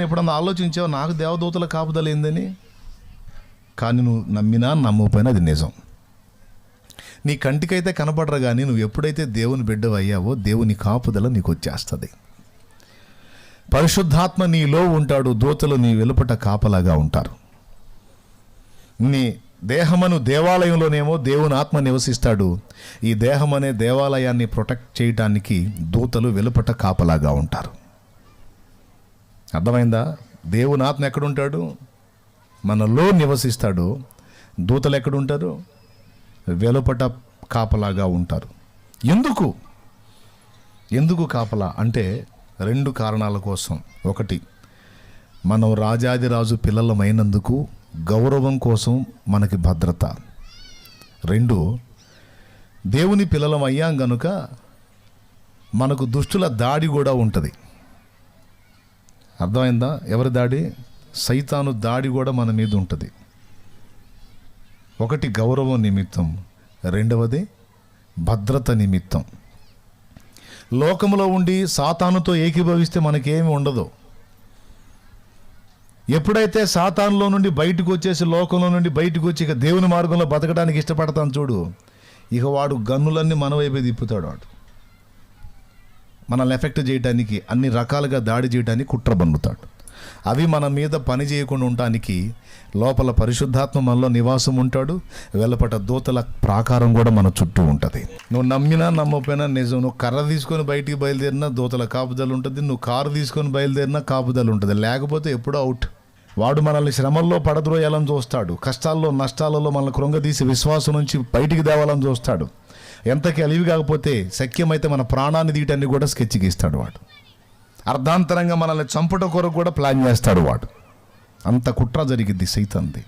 ఎప్పుడన్నా ఆలోచించావు నాకు దేవదూతల కాపుదల ఏందని? కానీ నువ్వు నమ్మినా నమ్మకపోయినా అది నిజం. నీ కంటికైతే కనపడరు కానీ నువ్వు ఎప్పుడైతే దేవుని బిడ్డ అయ్యావో దేవుని కాపుదల నీకు వచ్చేస్తుంది. పరిశుద్ధాత్మ నీలో ఉంటాడు దూతలు నీ వెలుపట కాపలాగా ఉంటారు. నీ దేహమను దేవాలయంలోనేమో దేవుని ఆత్మ నివసిస్తాడు. ఈ దేహం అనే దేవాలయాన్ని ప్రొటెక్ట్ చేయడానికి దూతలు వెలుపట కాపలాగా ఉంటారు. అర్థమైందా? దేవుని ఆత్మ ఎక్కడుంటాడు? మనలో నివసిస్తాడు. దూతలు ఎక్కడుంటారు? వెలుపట కాపలాగా ఉంటారు. ఎందుకు? ఎందుకు కాపలా? అంటే రెండు కారణాల కోసం. ఒకటి మనం రాజాదిరాజు పిల్లలమైనందుకు గౌరవం కోసం మనకి భద్రత. రెండు దేవుని పిల్లలం అయ్యాం గనుక మనకు దుష్టుల దాడి కూడా ఉంటుంది. అర్థమైందా? ఎవరి దాడి? సైతాను దాడి కూడా మన మీద ఉంటుంది. ఒకటి గౌరవం నిమిత్తం రెండవది భద్రత నిమిత్తం. లోకంలో ఉండి సాతానుతో ఏకీభవిస్తే మనకేమి ఉండదు. ఎప్పుడైతే సాతానులో నుండి బయటకు వచ్చేసి లోకంలో నుండి బయటకు వచ్చి ఇక దేవుని మార్గంలో బతకడానికి ఇష్టపడతాను చూడు ఇక వాడు గన్నులన్నీ మన వైపే తిప్పుతాడు వాడు. మనల్ని ఎఫెక్ట్ చేయడానికి అన్ని రకాలుగా దాడి చేయడానికి కుట్ర బన్నుతాడు అవి మన మీద పని చేయకుండా ఉండటానికి లోపల పరిశుద్ధాత్మ మనలో నివాసం ఉంటాడు. వెలపట దూతల ప్రాకారం కూడా మన చుట్టూ ఉంటుంది. నువ్వు నమ్మినా నమ్మకపోయినా నిజం. నువ్వు కర్ర తీసుకొని బయటికి బయలుదేరినా దూతల కాపుదల ఉంటుంది. నువ్వు కారు తీసుకొని బయలుదేరినా కాపుదల ఉంటుంది. లేకపోతే ఎప్పుడూ అవుట్. వాడు మనల్ని శ్రమల్లో పడద్రోయాలని చూస్తాడు. కష్టాల్లో నష్టాలలో మనల్ని కృంగదీసి విశ్వాసం నుంచి బయటికి తేవాలని చూస్తాడు. ఎంతకి అలివి కాకపోతే శక్యమైతే మన ప్రాణాన్ని తీయటాన్ని కూడా స్కెచ్ గీస్తాడు వాడు. అర్ధాంతరంగా మనల్ని చంపట కొరకు కూడా ప్లాన్ చేస్తాడు వాడు. అంత కుట్ర జరిగిద్ది సైతంది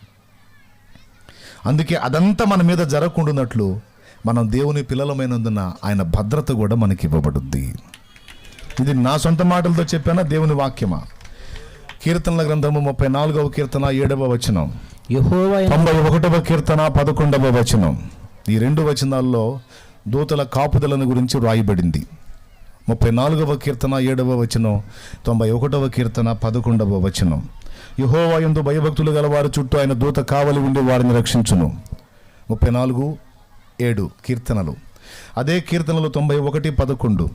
అందుకే అదంతా మన మీద జరగకుండానట్లు మనం దేవుని పిల్లలమైనందున ఆయన భద్రత కూడా మనకి ఇవ్వబడుద్ది. ఇది నా సొంత మాటలతో చెప్పానా? దేవుని వాక్యమా? కీర్తనల గ్రంథము ముప్పై నాలుగవ కీర్తన ఏడవ వచనం. తొంభై ఒకటవ కీర్తన పదకొండవ వచనం. ఈ రెండు వచనాల్లో దూతల కాపుదలను గురించి వ్రాయబడింది. ముప్పై నాలుగవ కీర్తన ఏడవ వచనం తొంభై ఒకటవ కీర్తన పదకొండవ వచనం. యహోవాయందు భయభక్తులు గలవారి చుట్టూ ఆయన దూత కావలి ఉండి వారిని రక్షించును. ముప్పై నాలుగు ఏడు కీర్తనలు. అదే కీర్తనలు తొంభై ఒకటి పదకొండు.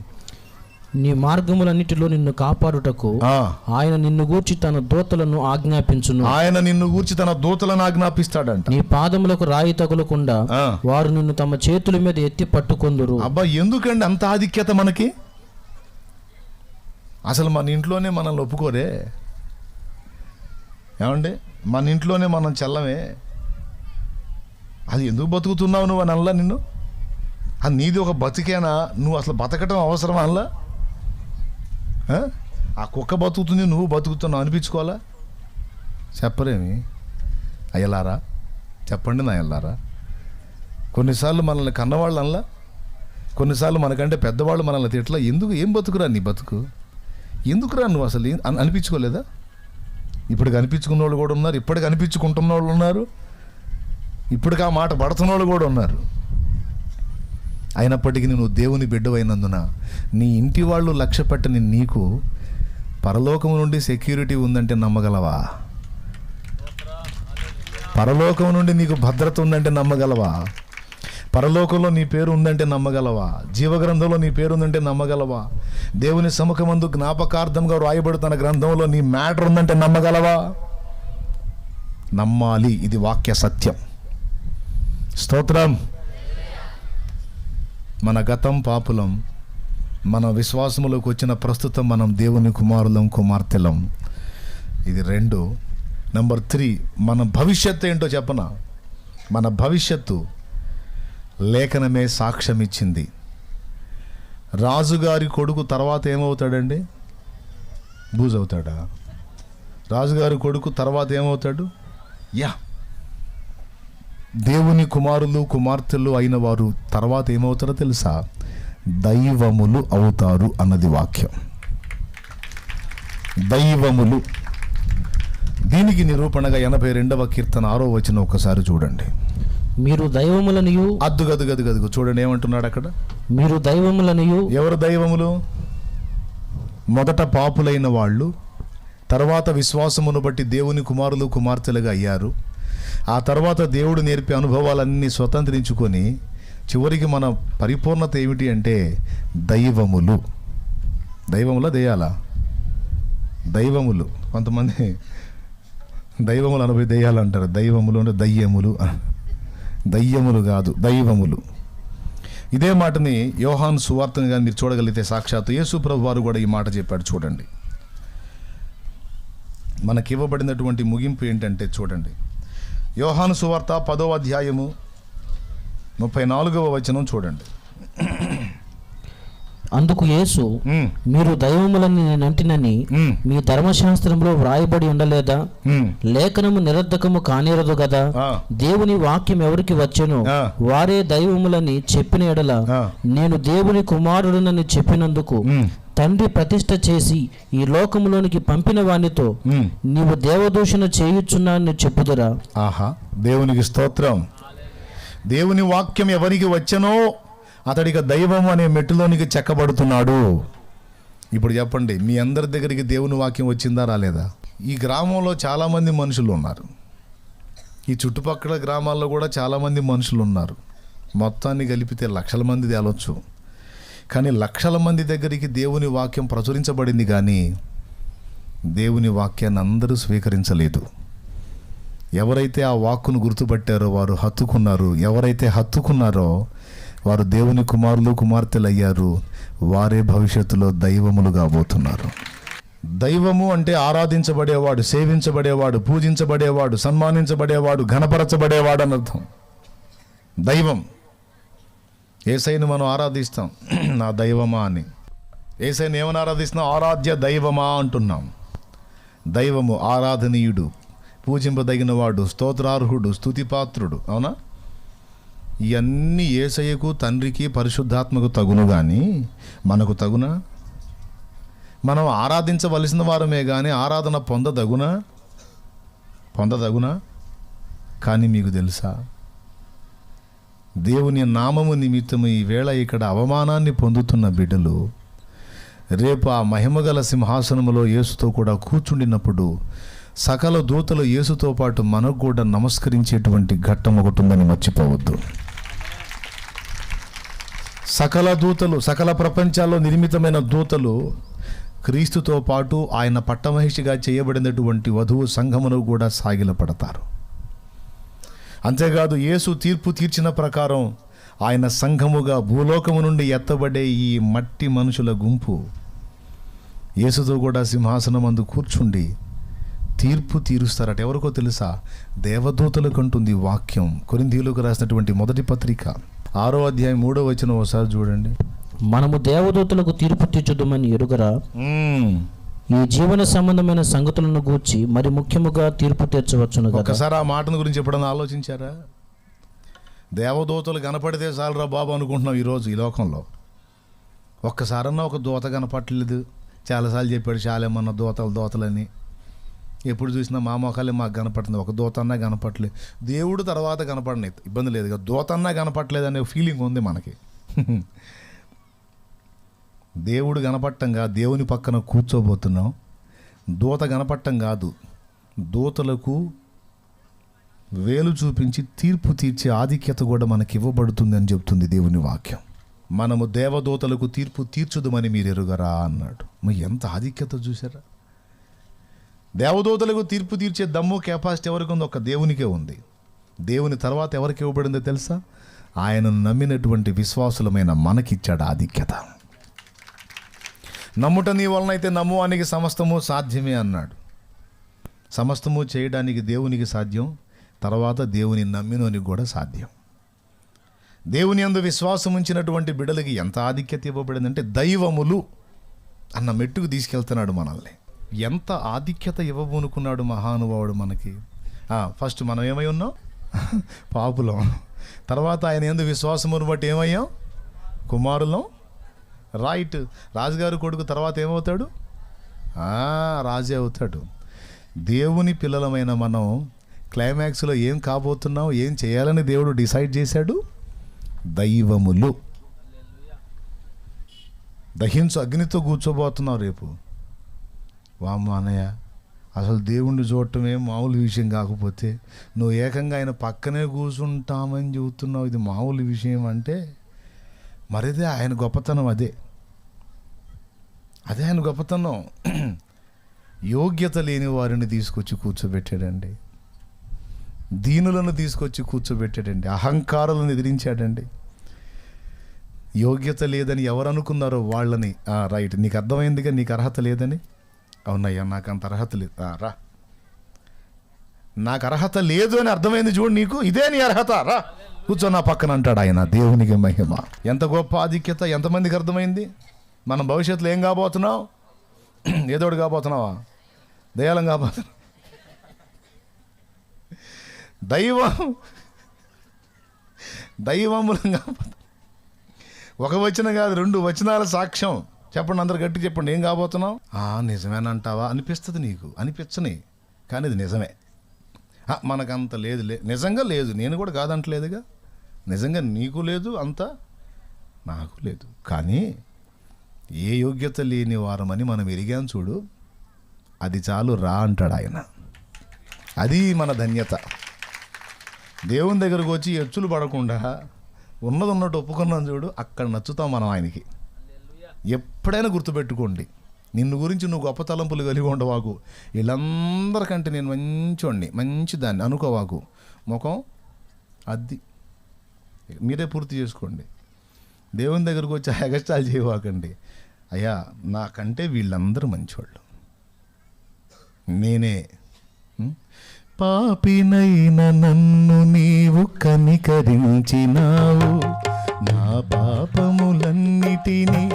నీ మార్గములన్నిటిలో నిన్ను కాపాడుటకు ఆయన నిన్ను గూర్చి తన దూతలను ఆజ్ఞాపించును. ఆయన నిన్ను గూర్చి తన దూతలను ఆజ్ఞాపిస్తాడంట. నీ పాదములకు రాయి తగులకుండా. వారు నిన్ను తమ చేతుల మీద ఎత్తి పట్టుకొందురు. అబ్బా ఎందుకండి అంత ఆధిక్యత మనకి? అసలు మన ఇంట్లోనే మనల్ని ఒప్పుకోరే? ఏమండి? మన ఇంట్లోనే మనం చెల్లమే? అది ఎందుకు బతుకుతున్నావు నువ్వు అని అనలా నిన్ను? అది నీది ఒక బతికేనా? నువ్వు అసలు బతకటం అవసరమా అనలా? ఆ? కుక్క బతుకుతుంది నువ్వు బతుకుతున్నావు అనిపించుకోవాలా? చెప్పరేమి అయ్యలారా? చెప్పండి నా అయ్యలారా కొన్నిసార్లు మనల్ని కన్నవాళ్ళు అనలా? కొన్నిసార్లు మనకంటే పెద్దవాళ్ళు మనల్ని తిట్లా ఎందుకు? ఏం బతుకురా నీ బతుకు? ఎందుకురా నువ్వు అసలు అనిపించుకోలేదా? ఇప్పుడు కనిపించుకున్న వాళ్ళు కూడా ఉన్నారు. ఇప్పటికి అనిపించుకుంటున్న వాళ్ళు ఉన్నారు. ఇప్పటికి ఆ మాట పడుతున్న వాళ్ళు కూడా ఉన్నారు. అయినప్పటికీ నువ్వు దేవుని బిడ్డవైనందున నీ ఇంటి వాళ్ళు లక్ష్య పెట్టని నీకు పరలోకం నుండి సెక్యూరిటీ ఉందంటే నమ్మగలవా? పరలోకం నుండి నీకు భద్రత ఉందంటే నమ్మగలవా? పరలోకంలో నీ పేరు ఉందంటే నమ్మగలవా? జీవగ్రంథంలో నీ పేరు ఉందంటే నమ్మగలవా? దేవుని సముఖమందు జ్ఞాపకార్థంగా వ్రాయబడుతున్న గ్రంథంలో నీ మ్యాటర్ ఉందంటే నమ్మగలవా? నమ్మాలి. ఇది వాక్య సత్యం. స్తోత్రం. మన గతం పాపులం మన విశ్వాసములోకి వచ్చిన ప్రస్తుతం మనం దేవుని కుమారులం కుమార్తెలం. ఇది రెండు. నెంబర్ త్రీ మన భవిష్యత్తు ఏంటో చెప్పన? మన భవిష్యత్తు లేఖనమే సాక్ష్యం ఇచ్చింది రాజుగారి కొడుకు తర్వాత ఏమవుతాడండి? బూజవుతాడా? రాజుగారి కొడుకు తర్వాత ఏమవుతాడు? యా దేవుని కుమారులు కుమార్తెలు అయిన వారు తర్వాత ఏమవుతారో తెలుసా? దైవములు అవుతారు అన్నది వాక్యం. దైవములు. దీనికి నిరూపణగా ఎనభై రెండవ కీర్తన ఆరో వచ్చిన ఒకసారి చూడండి. మీరు దైవములనియు. అద్దు గదు చూడండి ఏమంటున్నాడు అక్కడ? మీరు దైవములనియు. ఎవరు దైవములు? మొదట పాపులైన వాళ్ళు తర్వాత విశ్వాసమును బట్టి దేవుని కుమారులు కుమార్తెలుగా అయ్యారు. ఆ తర్వాత దేవుడు నేర్పే అనుభవాలన్నీ స్వతంత్రించుకొని చివరికి మన పరిపూర్ణత ఏమిటి అంటే దైవములు. దైవముల దెయ్యాలా దైవములు. కొంతమంది దైవములు అనబోయి దెయ్యాలు అంటారు. దైవములు అంటే దయ్యములు. దయ్యములు కాదు దైవములు. ఇదే మాటని యోహాన్ సువార్తను కానీ మీరు చూడగలిగితే సాక్షాత్తు యేసు ప్రభు వారు కూడా ఈ మాట చెప్పాడు చూడండి. మనకి ఇవ్వబడినటువంటి ముగింపు ఏంటంటే చూడండి. యోహాను సువార్త పదో అధ్యాయము ముప్పై నాలుగవ వచనం చూడండి. అందుకు యేసు మీరు దైవములని నేనంటినని ఉమ్, మీ ధర్మశాస్త్రంలో వ్రాయబడి ఉండలేదా. లేఖనము నిరర్ధకము కానేరదు కదా? దేవుని వాక్యం ఎవరికి వచ్చెనో. వారే దైవములని చెప్పిన ఎడల. నేను దేవుని కుమారుడునని చెప్పినందుకు తండ్రి ప్రతిష్ఠ చేసి ఈ లోకములోనికి పంపిన వానితో. నీవు దేవదూషణ చేయుచున్నానని చెప్పుదురా. ఆహా దేవునికి స్తోత్రం. దేవుని వాక్యం ఎవరికి వచ్చనో అతడికి దైవం అనే మెట్టులోనికి చెక్కబడుతున్నాడు. ఇప్పుడు చెప్పండి మీ అందరి దగ్గరికి దేవుని వాక్యం వచ్చిందా రాలేదా? ఈ గ్రామంలో చాలామంది మనుషులు ఉన్నారు. ఈ చుట్టుపక్కల గ్రామాల్లో కూడా చాలామంది మనుషులు ఉన్నారు. మొత్తాన్ని కలిపితే లక్షల మంది తేలొచ్చు. కానీ లక్షల మంది దగ్గరికి దేవుని వాక్యం ప్రచురించబడింది కానీ దేవుని వాక్యాన్ని అందరూ స్వీకరించలేదు. ఎవరైతే ఆ వాక్కును గుర్తుపట్టారో వారు హత్తుకున్నారు. ఎవరైతే హత్తుకున్నారో వారు దేవుని కుమారులు కుమార్తెలు అయ్యారు వారే భవిష్యత్తులో దైవములు కాబోతున్నారు. దైవము అంటే ఆరాధించబడేవాడు సేవించబడేవాడు పూజించబడేవాడు సన్మానించబడేవాడు ఘనపరచబడేవాడు అని అర్థం దైవం. ఏసైని మనం ఆరాధిస్తాం నా దైవమా అని. ఏసైని ఏమని ఆరాధిస్తున్నాం? ఆరాధ్య దైవమా అంటున్నాం. దైవము ఆరాధనీయుడు పూజింపదగినవాడు స్తోత్రార్హుడు స్తుతిపాత్రుడు అవునా? ఇవన్నీ ఏసయ్యకు తండ్రికి పరిశుద్ధాత్మకు తగును కానీ మనకు తగునా? మనం ఆరాధించవలసిన వారమే కానీ ఆరాధన పొందదగునా? పొందదగునా? కానీ మీకు తెలుసా? దేవుని నామము నిమిత్తము ఈ వేళ ఇక్కడ అవమానాన్ని పొందుతున్న బిడ్డలు రేపు ఆ మహిమగల సింహాసనములో యేసుతో కూడా కూర్చుండినప్పుడు సకల దూతలు యేసుతో పాటు మనకు కూడా నమస్కరించేటువంటి ఘట్టం ఒకటి ఉందని మర్చిపోవద్దు. సకల దూతలు సకల ప్రపంచాల్లో నిర్మితమైన దూతలు క్రీస్తుతో పాటు ఆయన పట్టమహిషిగా చేయబడినటువంటి వధువు సంఘమును కూడా సాగిలపడతారు. అంతేకాదు యేసు తీర్పు తీర్చిన ప్రకారం ఆయన సంఘముగా భూలోకము నుండి ఎత్తబడే ఈ మట్టి మనుషుల గుంపు. యేసుతో కూడా సింహాసనమందు కూర్చుండి తీర్పు తీరుస్తారట. ఎవరికో తెలుసా? దేవదూతలకంటుంది వాక్యం. కొరింథీయులకు రాసినటువంటి మొదటి పత్రిక. ఆరో అధ్యాయం మూడో వచ్చిన ఒకసారి చూడండి. మనము దేవదూతలకు తీర్పు తీర్చుదామని ఎరుగరా. ఈ జీవన సంబంధమైన సంగతులను గూర్చి మరి ముఖ్యముగా తీర్పు తీర్చవచ్చును ఒకసారి ఒక్కసారి ఆ మాటను గురించి ఎప్పుడన్నా ఆలోచించారా? దేవదూతలు కనపడితే చాలరా బాబు అనుకుంటున్నాం ఈరోజు ఈ లోకంలో. ఒక్కసారన్నా ఒక దూత కనపట్టలేదు చాలాసార్లు చెప్పాడు చాలేమన్నా దూతలు దూతలని. ఎప్పుడు చూసినా మా మొఖాలే మాకు కనపడుతుంది. ఒక దూత అన్నా కనపట్లేదు దేవుడు తర్వాత కనపడని ఇబ్బంది లేదు. కదా దూత అన్నా కనపట్లేదు అనే ఫీలింగ్ ఉంది మనకి. దేవుడు కనపట్టంగా దేవుని పక్కన కూర్చోబోతున్నాం. దూత కనపట్టం కాదు. దూతలకు వేలు చూపించి తీర్పు తీర్చే ఆధిక్యత కూడా మనకి ఇవ్వబడుతుంది అని చెప్తుంది దేవుని వాక్యం. మనము దేవదూతలకు తీర్పు తీర్చుదమని మీరు ఎరుగరా అన్నాడు. మరి ఎంత ఆధిక్యత చూసారా దేవదూతలకు తీర్పు తీర్చే దమ్ము కెపాసిటీ ఎవరికి ఉందో ఒక దేవునికే ఉంది. దేవుని తర్వాత ఎవరికి ఇవ్వబడిందో తెలుసా? ఆయనను నమ్మినటువంటి విశ్వాసులమైన మనకిచ్చాడు ఆధిక్యత. నమ్ముట నీ వలనైతే నమ్మువానికి సమస్తము సాధ్యమే అన్నాడు. సమస్తము చేయడానికి దేవునికి సాధ్యం తర్వాత దేవుని నమ్మినోనికి కూడా సాధ్యం. దేవుని అందు విశ్వాసం ఉంచినటువంటి బిడలకి ఎంత ఆధిక్యత ఇవ్వబడిందంటే దైవములు అన్న మెట్టుకు తీసుకెళ్తున్నాడు మనల్ని. ఎంత ఆధిక్యత ఇవ్వబోనుకున్నాడు మహానుభావుడు మనకి. ఫస్ట్ మనం ఏమై ఉన్నాం? పాపులం. తర్వాత ఆయన ఎందు విశ్వాసమును బట్టి ఏమయ్యాం? కుమారులం. రైట్. రాజుగారి కొడుకు తర్వాత ఏమవుతాడు? రాజే అవుతాడు. దేవుని పిల్లలమైన మనం క్లైమాక్స్లో ఏం కాబోతున్నాం ఏం చేయాలని దేవుడు డిసైడ్ చేశాడు? దైవములు. దహించు అగ్నితో కూర్చోబోతున్నావు రేపు. వామ్మ అన్నయ్య అసలు దేవుణ్ణి చూడటమే మామూలు విషయం కాకపోతే నువ్వు ఏకంగా ఆయన పక్కనే కూర్చుంటామని చెబుతున్నావు. ఇది మామూలు విషయం అంటే మరిదే ఆయన గొప్పతనం అదే. అదే ఆయన గొప్పతనం. యోగ్యత లేని వారిని తీసుకొచ్చి కూర్చోబెట్టాడండి. దీనులను తీసుకొచ్చి కూర్చోబెట్టాడండి. అహంకారులను ఎదిరించాడండి. యోగ్యత లేదని ఎవరు అనుకున్నారో వాళ్ళని. రైట్. నీకు అర్థమైందిగా? నీకు అర్హత లేదని? అవునయ్యా నాకు అంత అర్హత లేదు. రా. నాకు అర్హత లేదు అని అర్థమైంది చూడు నీకు. ఇదే నీ అర్హత. రా. కూర్చో నా పక్కన అంటాడు ఆయన దేవునికి మహిమ. ఎంత గొప్ప ఆధిక్యత ఎంతమందికి అర్థమైంది? మనం భవిష్యత్తులో ఏం కాబోతున్నావు? ఏదోడు కాబోతున్నావా? దయాళం కాబోతున్నావు దైవం దైవములం కాబోతున్నావు ఒక వచనం కాదు రెండు వచనాల సాక్ష్యం. చెప్పండి అందరు గట్టి చెప్పండి ఏం కాబోతున్నావు? ఆ నిజమేనంటావా? అనిపిస్తుంది నీకు అనిపించని. కానీ ఇది నిజమే. మనకంత లేదులే నిజంగా లేదు. నేను కూడా కాదంటలేదుగా. నిజంగా నీకు లేదు అంత? నాకు లేదు. కానీ ఏ యోగ్యత లేని వారమని మనం ఎరిగాం చూడు. అది చాలు రా అంటాడు ఆయన. అది మన ధన్యత. దేవుని దగ్గరకు వచ్చి ఎచ్చులు పడకుండా ఉన్నది ఉన్నట్టు ఒప్పుకున్నాం చూడు అక్కడ నచ్చుతాం మనం ఆయనకి. ఎప్పుడైనా గుర్తుపెట్టుకోండి. నిన్ను గురించి నువ్వు గొప్ప తలంపులు కలిగి ఉండవాకు. వీళ్ళందరికంటే నేను మంచోడిని మంచి దాన్ని అనుకోవాకు. ముఖం అద్ది మీరే పూర్తి చేసుకోండి. దేవుని దగ్గరకు వచ్చి ఎగస్టాల్ చేయవాకండి. అయ్యా నాకంటే వీళ్ళందరూ మంచివాళ్ళు నేనే. పాపినైన నన్ను నీవు కనికరించినావు. నా పాపములన్నిటినీ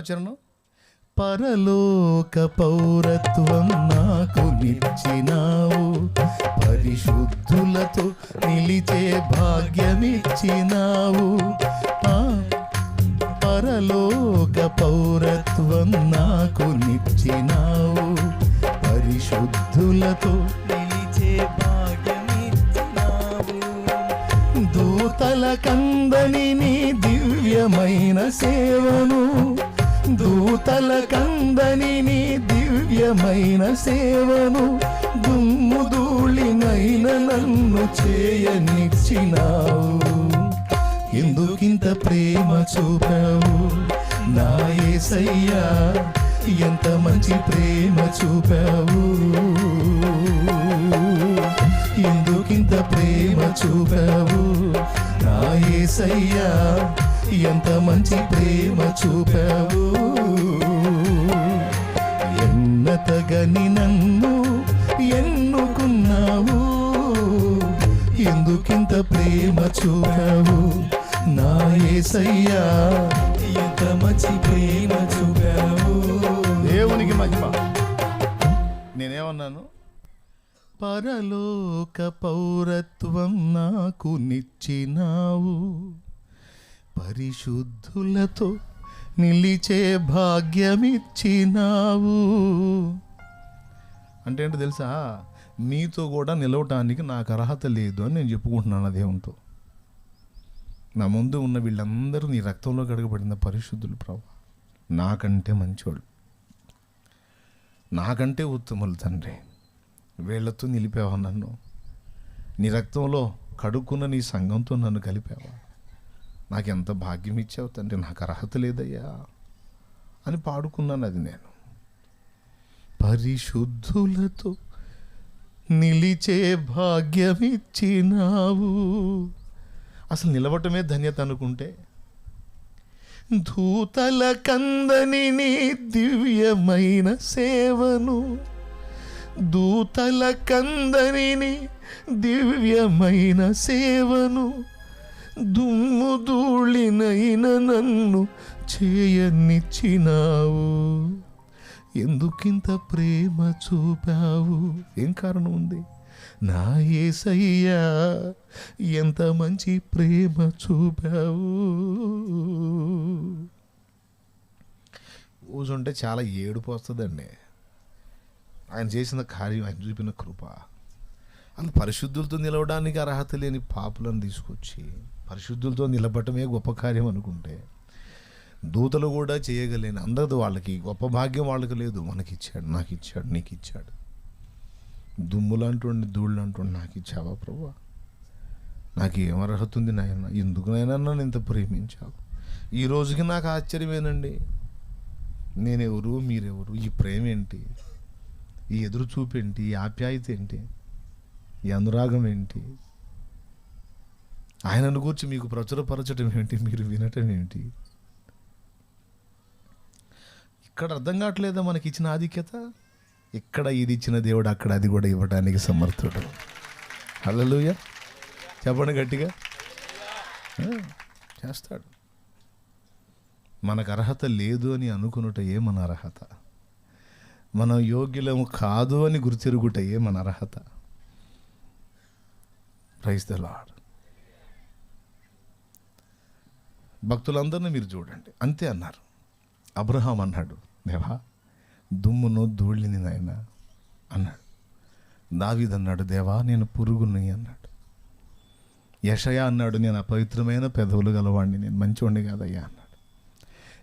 చరణం పరలోక పౌరత్వం నాకు నిచ్చినావు. పరిశుద్ధులతో నిలిచే భాగ్యమిచ్చినావు. పరలోక పౌరత్వం నాకు నిచ్చినావు. పరిశుద్ధులతో నిలిచే భాగ్యమిచ్చినావు. దూతల కందని నీ దివ్యమైన సేవను దూతల కందని నీ దివ్యమైన సేవను దుమ్ము ధూళినైన నన్ను చేయనిచ్చినావు. ఎందుకింత ప్రేమ చూపావు? నా యేసయ్యా ఎంత మంచి ప్రేమ చూపావు? ఎందుకింత ప్రేమ చూపావు? నా యేసయ్యా ఎంత మంచి ప్రేమ చూపావు. ఎన్నతగని నన్ను ఎన్నుకున్నావు. ఎందుకింత ప్రేమ చూపావు. నా యేసయ్యా ఎంత మంచి ప్రేమ చూపావు. దేవునికి మహిమ. నేనేమన్నాను? పరలోక పౌరత్వం నాకు నిచ్చినావు. పరిశుద్ధులతో నిలిచే భాగ్యమిచ్చినావు. అంటే ఏంటో తెలుసా? మీతో కూడా నిలవటానికి నాకు అర్హత లేదు అని నేను చెప్పుకుంటున్నాను ఆ దేవునితో. నా ముందు ఉన్న వీళ్ళందరూ నీ రక్తంలో కడగబడిన పరిశుద్ధులు ప్రభు. నాకంటే మంచివాళ్ళు నాకంటే ఉత్తములు తండ్రి. వీళ్ళతో నిలిపావా నన్ను? నీ రక్తంలో కడుక్కున్న నీ సంఘంతో నన్ను కలిపావా? నాకెంత భాగ్యం ఇచ్చావు తండ్రి? నాకు అర్హత లేదయ్యా. అని పాడుకున్నాను అది నేను. పరిశుద్ధులతో నిలిచే భాగ్యమిచ్చినావు. అసలు నిలవటమే ధన్యత అనుకుంటే దూతల కందని నీ దివ్యమైన సేవను దూతల కందని నీ దివ్యమైన సేవను దుమ్ము ధూళినైన నన్ను చేయనిచ్చినావు. ఎందుకింత ప్రేమ చూపావు? ఏం కారణం ఉంది? నా ఏసయ్యా ఎంత మంచి ప్రేమ చూపావు? కూర్చుంటే చాలా ఏడుపు వస్తుందండి. ఆయన చేసిన కార్యం ఆయన చూపిన కృప. అంత పరిశుద్ధులతో నిలవడానికి అర్హత లేని పాపులను తీసుకొచ్చి పరిశుద్ధులతో నిలబడటమే గొప్ప కార్యం అనుకుంటే దూతలు కూడా చేయగలేని అందరూ వాళ్ళకి గొప్ప భాగ్యం వాళ్ళకి లేదు. మనకి ఇచ్చాడు నాకు ఇచ్చాడు నీకు ఇచ్చాడు దుమ్ములు అంటుండి ధూళ్ళు అంటుండి నాకు ఇచ్చావా ప్రభు? నాకు ఏం అర్హత ఉంది నాయన? ఎందుకునైనా నన్ను ఇంత ప్రేమించావు? ఈ రోజుకి నాకు ఆశ్చర్యమేనండి. నేనెవరు మీరెవరు? ఈ ప్రేమ ఏంటి ఈ ఎదురు చూపేంటి ఈ ఆప్యాయత ఏంటి ఈ అనురాగం ఏంటి ఆయనను గురించి మీకు ప్రచురపరచడం ఏమిటి మీరు వినటం ఏమిటి ఇక్కడ అర్థం కావట్లేదా మనకి ఇచ్చిన ఆధిక్యత? ఇక్కడ ఇది ఇచ్చిన దేవుడు అక్కడ అది కూడా ఇవ్వడానికి సమర్థుడు. హల్లెలూయా. చెప్పండి గట్టిగా. చేస్తాడు. మనకు అర్హత లేదు అని అనుకునుటయే మన అర్హత. మనం యోగ్యులము కాదు అని గుర్తిరుగుటయే మన అర్హత. ప్రైజ్ ద లాడ్ భక్తులందరినీ మీరు చూడండి. అంతే అన్నారు. అబ్రహాం అన్నాడు దేవా దుమ్మును ధూళిని నాయన అన్నాడు. దావీద్ అన్నాడు దేవా నేను పురుగుని అన్నాడు. యషయ అన్నాడు నేను అపవిత్రమైన పెదవులు గలవాడిని నేను మంచివాడిని కాదయ్యా అన్నాడు.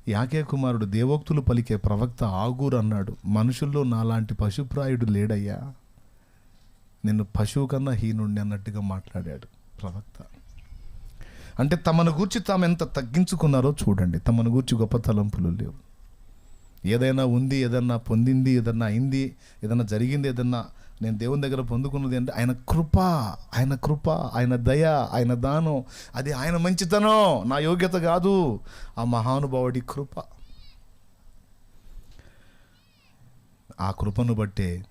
యాకే కుమారుడు దేవోక్తులు పలికే ప్రవక్త ఆగూర్ అన్నాడు మనుషుల్లో నాలాంటి పశుప్రాయుడు లేడయ్యా. నిన్ను పశువు కన్నా హీనుండి అన్నట్టుగా మాట్లాడాడు ప్రవక్త. అంటే తమను గూర్చి తాము ఎంత తగ్గించుకున్నారో చూడండి. తమను గూర్చి గొప్ప తలంపులు లేవు. ఏదైనా ఉంది ఏదన్నా పొందింది ఏదన్నా అయింది ఏదన్నా జరిగింది ఏదన్నా నేను దేవుని దగ్గర పొందుకున్నది అంటే ఆయన కృప ఆయన కృప ఆయన దయ ఆయన దానం. అది ఆయన మంచితనం. నా యోగ్యత కాదు. ఆ మహానుభావుడి కృప. ఆ కృపను బట్టే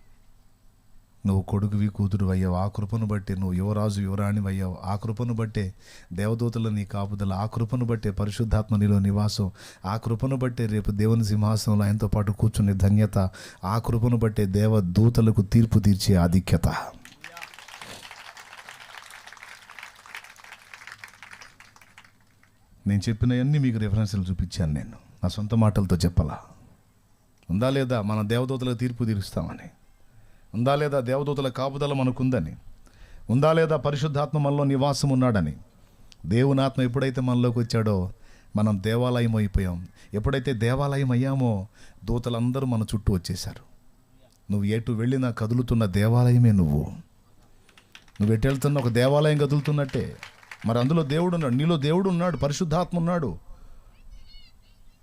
నువ్వు కొడుకువి కూతురు అయ్యావు. ఆ కృపను బట్టే నువ్వు యువరాజు యువరాణి అయ్యావు. ఆ కృపను బట్టే దేవదూతల నీ కాపుదల ఆ కృపను బట్టే పరిశుద్ధాత్మ నీలో నివాసం. ఆ కృపను బట్టే రేపు దేవుని సింహాసనంలో ఆయనతో పాటు కూర్చునే ధన్యత. ఆ కృపను బట్టే దేవదూతలకు తీర్పు తీర్చే ఆధిక్యత. నేను చెప్పినవన్నీ మీకు రిఫరెన్స్లు చూపించాను నేను. నా సొంత మాటలతో చెప్పాలా? ఉందా లేదా? మన దేవదూతలకు తీర్పు తీరుస్తామని. ఉందా లేదా దేవదూతల కాపుదల మనకుందని ఉందా లేదా పరిశుద్ధాత్మ మనలో నివాసం ఉన్నాడని? దేవుని ఆత్మ ఎప్పుడైతే మనలోకి వచ్చాడో మనం దేవాలయం అయిపోయాం. ఎప్పుడైతే దేవాలయం అయ్యామో దూతలందరూ మన చుట్టూ వచ్చేశారు. నువ్వు ఎటు వెళ్ళినా కదులుతున్న దేవాలయమే నువ్వు. నువ్వు ఎటు వెళ్తున్న ఒక దేవాలయం కదులుతున్నట్టే. మరి అందులో దేవుడు ఉన్నాడు నీలో దేవుడు ఉన్నాడు పరిశుద్ధాత్మ ఉన్నాడు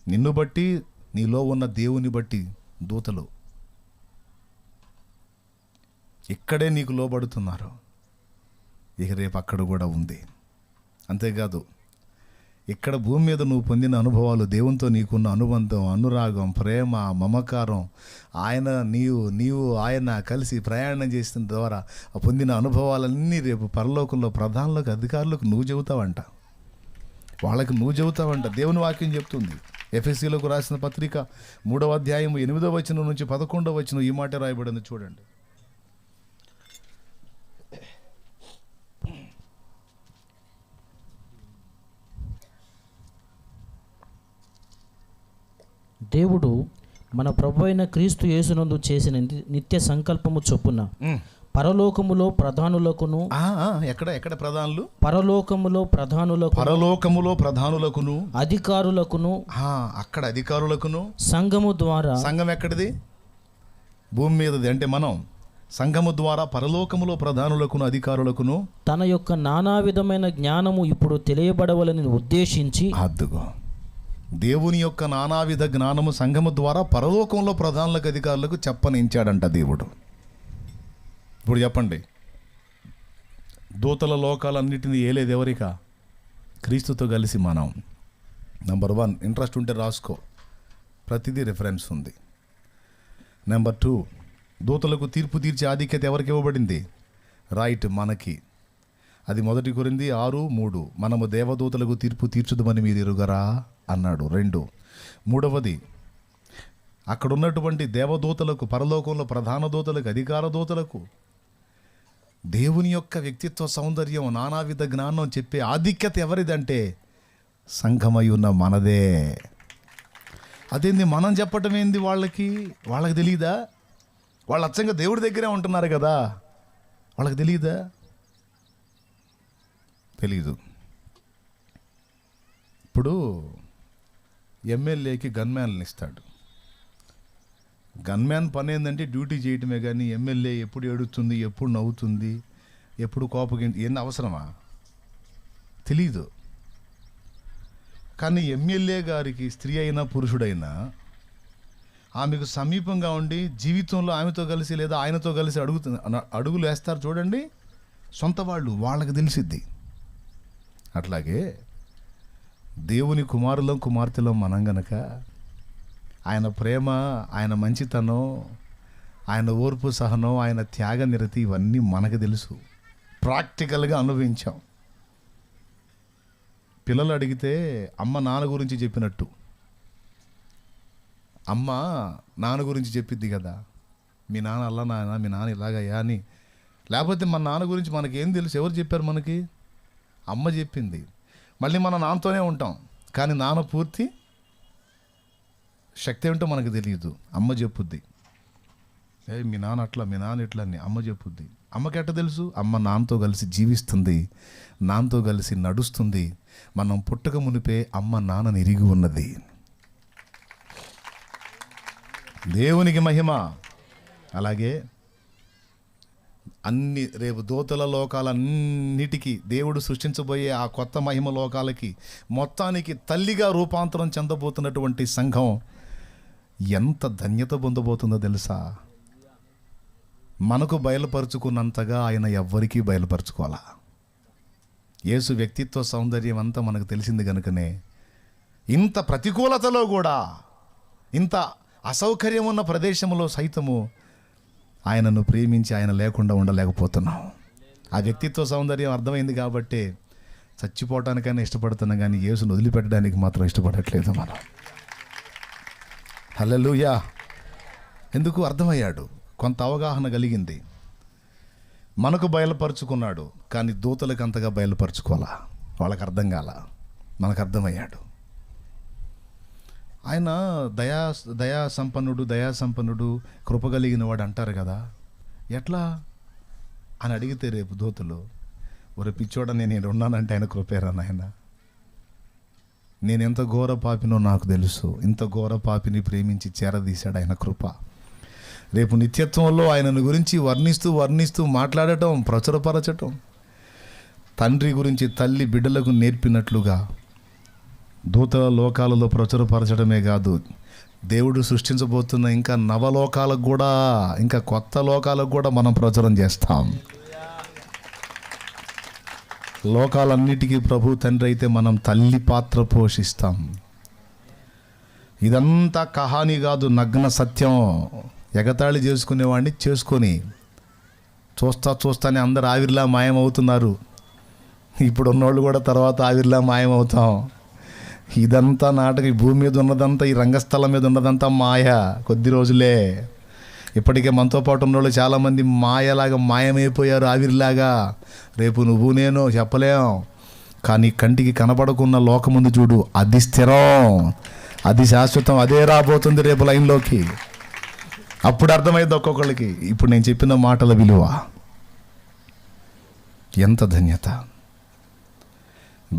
నిన్ను బట్టి నీలో ఉన్న దేవుని బట్టి దూతలు ఇక్కడే నీకు లోబడుతున్నారు. ఇక రేపు అక్కడ కూడా ఉంది. అంతేకాదు ఇక్కడ భూమి మీద నువ్వు పొందిన అనుభవాలు దేవునితో నీకున్న అనుబంధం అనురాగం ప్రేమ మమకారం ఆయన నీవు నీవు ఆయన కలిసి ప్రయాణం చేసిన ద్వారా ఆ పొందిన అనుభవాలన్నీ రేపు పరలోకంలో ప్రధానులకు అధికారులకు నువ్వు చెబుతావంట. వాళ్ళకి నువ్వు చెబుతావంట. దేవుని వాక్యం చెప్తుంది. ఎఫ్ఎస్సీలకు రాసిన పత్రిక మూడవ అధ్యాయం ఎనిమిదవ వచనం నుంచి పదకొండవ వచనం ఈ మాట రాయబడింది చూడండి. దేవుడు మన ప్రభు అయిన క్రీస్తు యేసునందు చేసిన నిత్య సంకల్పము చొప్పున పరలోకములో ప్రధానులకును ఎక్కడ ఎక్కడ ప్రధానులు? పరలోకములో ప్రధానులకు పరలోకములో ప్రధానులకును? అధికారులకును అక్కడ అధికారులకును? సంఘము ద్వారా సంఘం ఎక్కడిది? భూమి మీదది. అంటే మనం సంఘము ద్వారా పరలోకములో ప్రధానులకును అధికారులకును తన యొక్క నానా విధమైన జ్ఞానము ఇప్పుడు తెలియబడవలని ఉద్దేశించి అద్దుగో. దేవుని యొక్క నానావిధ జ్ఞానము సంఘము ద్వారా పరలోకంలో ప్రధానులకు అధికారులకు చెప్పనించాడంట దేవుడు. ఇప్పుడు చెప్పండి. దూతల లోకాలన్నిటిని ఏలేదు ఎవరిక క్రీస్తుతో కలిసి మనం. నెంబర్ వన్ ఇంట్రెస్ట్ ఉంటే రాసుకో. ప్రతిదీ రిఫరెన్స్ ఉంది. నెంబర్ టూ దూతలకు తీర్పు తీర్చే ఆధిక్యత ఎవరికి ఇవ్వబడింది? రైట్ మనకి. అది మొదటి కొరింది ఆరు మూడు. మనము దేవదూతలకు తీర్పు తీర్చుదమని మీరు ఎరుగరా? అన్నాడు. రెండు. మూడవది అక్కడ ఉన్నటువంటి దేవదూతలకు పరలోకంలో ప్రధాన దూతలకు అధికార దూతలకు దేవుని యొక్క వ్యక్తిత్వ సౌందర్యం నానావిధ జ్ఞానం చెప్పే ఆధిక్యత ఎవరిదంటే సంఘమై ఉన్న మనదే. అదేంది మనం చెప్పటం ఏంది వాళ్ళకి? వాళ్ళకి తెలియదా వాళ్ళు అచ్చంగా దేవుడి దగ్గరే ఉంటున్నారు కదా. వాళ్ళకి తెలియదా తెలీదు. ఇప్పుడు ఎమ్మెల్యేకి గన్మ్యాన్లను ఇస్తాడు. గన్మ్యాన్ పని ఏంటంటే డ్యూటీ చేయటమే కానీ ఎమ్మెల్యే ఎప్పుడు ఏడుస్తుంది ఎప్పుడు నవ్వుతుంది ఎప్పుడు కోపగి ఎన్ని అవసరమా? తెలీదు. కానీ ఎమ్మెల్యే గారికి స్త్రీ అయినా పురుషుడైనా ఆమెకు సమీపంగా ఉండి జీవితంలో ఆమెతో కలిసి లేదా ఆయనతో కలిసి అడుగుతు అడుగులు వేస్తారు చూడండి. సొంత వాళ్ళు వాళ్ళకి తెలిసిద్ది. అట్లాగే దేవుని కుమారులం కుమార్తెలం మనం గనక ఆయన ప్రేమ ఆయన మంచితనం ఆయన ఓర్పు సహనం ఆయన త్యాగ నిరతి ఇవన్నీ మనకు తెలుసు. ప్రాక్టికల్గా అనుభవించాం. పిల్లలు అడిగితే అమ్మ నాన్న గురించి చెప్పినట్టు. అమ్మ నాన్న గురించి చెప్పిద్ది కదా. మీ నాన్న అల్ల నాన్న మీ నాన్న ఇలాగయ్యా అని. లేకపోతే మన నాన్న గురించి మనకేం తెలుసు? ఎవరు చెప్పారు మనకి? అమ్మ చెప్పింది. మళ్ళీ మన నాన్నతోనే ఉంటాం. కానీ నాన్న పూర్తి శక్తి ఏమిటో మనకు తెలియదు. అమ్మ చెప్పుద్ది. ఏ మీ నాన్న అట్లా మీ నాన్న ఇట్లా అని అమ్మ చెప్పుద్ది. అమ్మకి ఎట్ట తెలుసు? అమ్మ నాన్నతో కలిసి జీవిస్తుంది. నాన్నతో కలిసి నడుస్తుంది. మనం పుట్టక మునిపే అమ్మ నాన్నని ఇరిగి ఉన్నది. దేవునికి మహిమ. అలాగే అన్ని రేపు దోతల లోకాలన్నిటికీ దేవుడు సృష్టించబోయే ఆ కొత్త మహిమ లోకాలకి మొత్తానికి తల్లిగా రూపాంతరం చెందబోతున్నటువంటి సంఘం ఎంత ధన్యత పొందబోతుందో తెలుసా? మనకు బయలుపరుచుకున్నంతగా ఆయన ఎవ్వరికీ బయలుపరచుకోవాలా? యేసు వ్యక్తిత్వ సౌందర్యం అంతా మనకు తెలిసింది కనుకనే ఇంత ప్రతికూలతలో కూడా ఇంత అసౌకర్యం ఉన్న ప్రదేశంలో సైతము ఆయనను ప్రేమించి ఆయన లేకుండా ఉండలేకపోతున్నావు ఆ వ్యక్తిత్వ సౌందర్యం అర్థమైంది కాబట్టి చచ్చిపోవటానికైనా ఇష్టపడుతున్నాం కానీ యేసును వదిలిపెట్టడానికి మాత్రం ఇష్టపడట్లేదు మనం. హల్లెలూయా. ఎందుకు అర్థమయ్యాడు? కొంత అవగాహన కలిగింది. మనకు బయలుపరుచుకున్నాడు కానీ దూతలకు అంతగా బయలుపరుచుకోవాలా? వాళ్ళకి అర్థం కాల? మనకు అర్థమయ్యాడు. ఆయన దయా దయా సంపన్నుడు దయా సంపన్నుడు కృప కలిగిన వాడు అంటారు కదా. ఎట్లా? అని అడిగితే రేపు దోతులు ఒరే పిచ్చోడ నేను ఉన్నానంటే ఆయన కృపేరా నాయన? నేను ఎంత ఘోర పాపినో నాకు తెలుసు. ఇంత ఘోర పాపిని ప్రేమించి చేరదీశాడు ఆయన కృప. రేపు నిత్యత్వంలో ఆయనను గురించి వర్ణిస్తూ వర్ణిస్తూ మాట్లాడటం ప్రచురపరచటం తండ్రి గురించి తల్లి బిడ్డలకు నేర్పినట్లుగా దూతల లోకాలలో ప్రచురపరచడమే కాదు. దేవుడు సృష్టించబోతున్న ఇంకా నవలోకాలకు కూడా ఇంకా కొత్త లోకాలకు కూడా మనం ప్రచురం చేస్తాం. లోకాలన్నిటికీ ప్రభు తండ్రి అయితే మనం తల్లి పాత్ర పోషిస్తాం. ఇదంతా కహాని కాదు నగ్న సత్యం. ఎగతాళి చేసుకునేవాడిని చేసుకొని చూస్తా చూస్తానే అందరు ఆవిరిలా మాయమవుతున్నారు. ఇప్పుడు ఉన్నోళ్ళు కూడా తర్వాత ఆవిరిలా మాయమవుతాం. ఇదంతా నాటకం ఈ భూమి మీద ఉన్నదంతా ఈ రంగస్థలం మీద ఉన్నదంతా మాయ కొద్ది రోజులే. ఇప్పటికే మనతో పాటు ఉన్నోళ్ళు చాలామంది మాయలాగా మాయమైపోయారు ఆవిరిలాగా. రేపు నువ్వు నేను చెప్పలేం. కానీ కంటికి కనపడకున్న లోకముందు చూడు అది స్థిరం. అది శాశ్వతం అదే రాబోతుంది రేపు లైన్లోకి. అప్పుడు అర్థమైంది ఒక్కొక్కళ్ళకి. ఇప్పుడు నేను చెప్పిన మాటల విలువ. ఎంత ధన్యత.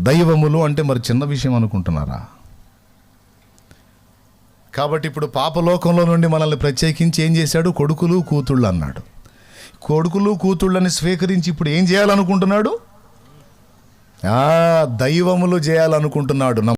దైవములు అంటే మరి చిన్న విషయం అనుకుంటున్నారా? కాబట్టి ఇప్పుడు పాపలోకంలో నుండి మనల్ని ప్రత్యేకించి ఏం చేశాడు? కొడుకులు కూతుళ్ళు అన్నాడు. కొడుకులు కూతుళ్ళని స్వీకరించి ఇప్పుడు ఏం చేయాలనుకుంటున్నాడు? దైవములు చేయాలనుకుంటున్నాడు.